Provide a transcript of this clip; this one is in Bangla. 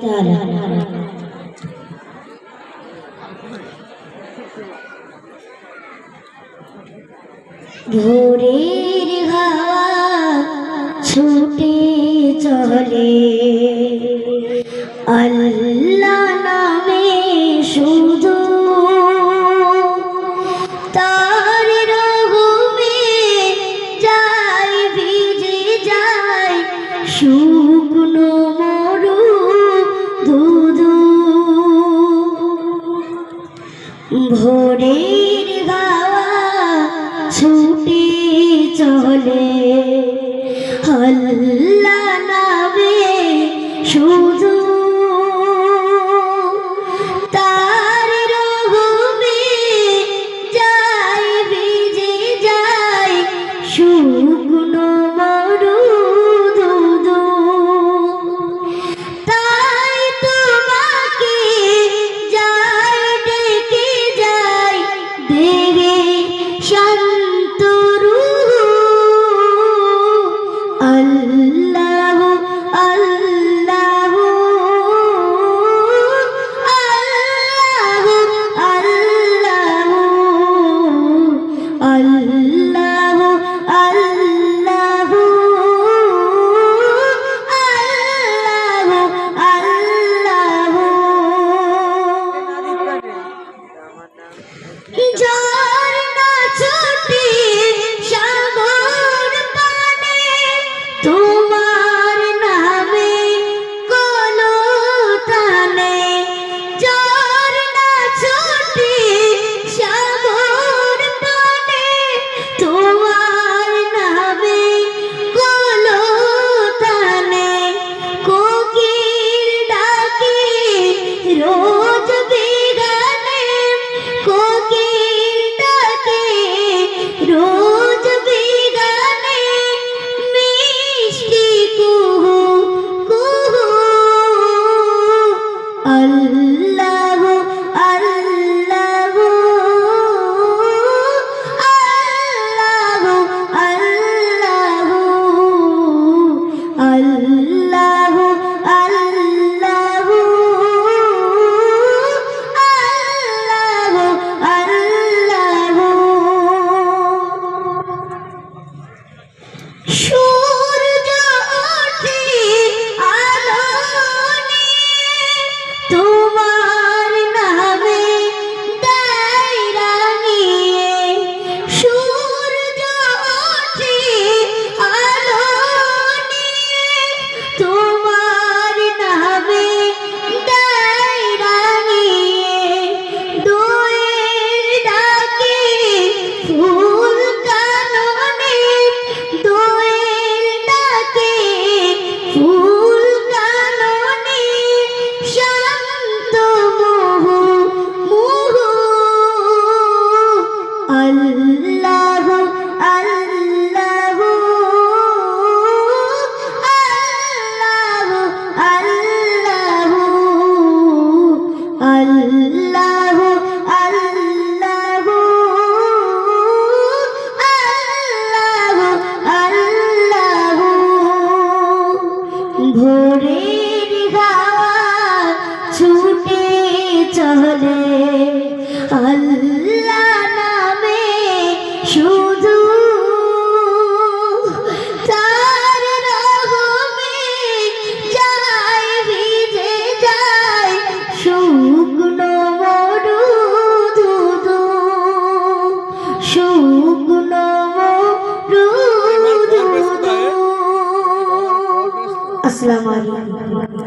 তারা। ভোরের হাওয়া ছুটে চলে। ভোরের গাওয়া ছুটি চলে। হল্লা নামে সূর্য Allah ভোরের ছুটে চলে। আল্লাহ নামে শুধু তার রহমে যায় ভিজে যায়। শুকনো মরু শুকনো Gracias.